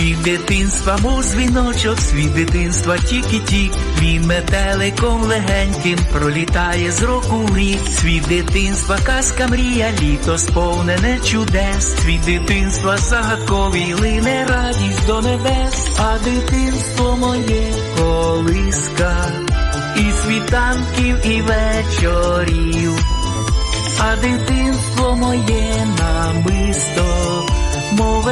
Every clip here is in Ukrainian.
Світ дитинства, мов дзвіночок, світ дитинства тік-і-тік, він метеликом легеньким пролітає з року в рік. Світ дитинства, казка мрія, літо сповнене чудес. Світ дитинства загадковий, лине радість до небес, а дитинство моє колиска, і світанків, і вечорів, а дитинство моє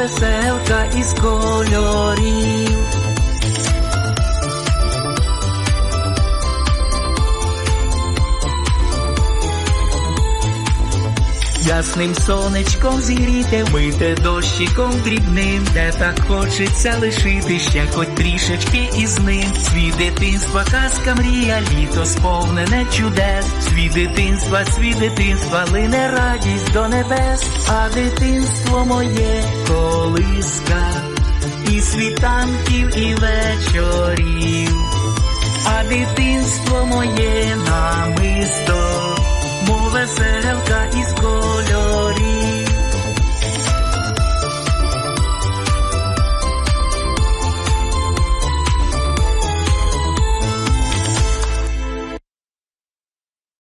веселка із кольорів. ясним сонечком зігріте, мите дощиком дрібним, де так хочеться лишити ще хоч трішечки із ним. Свій дитинства, казка мрія, літо сповнене чудес. Свій дитинства, свій дитинства, лине радість до небес, а дитинство моє колиска, і світанків, і вечорів, а дитинство моє намисто. Веселка із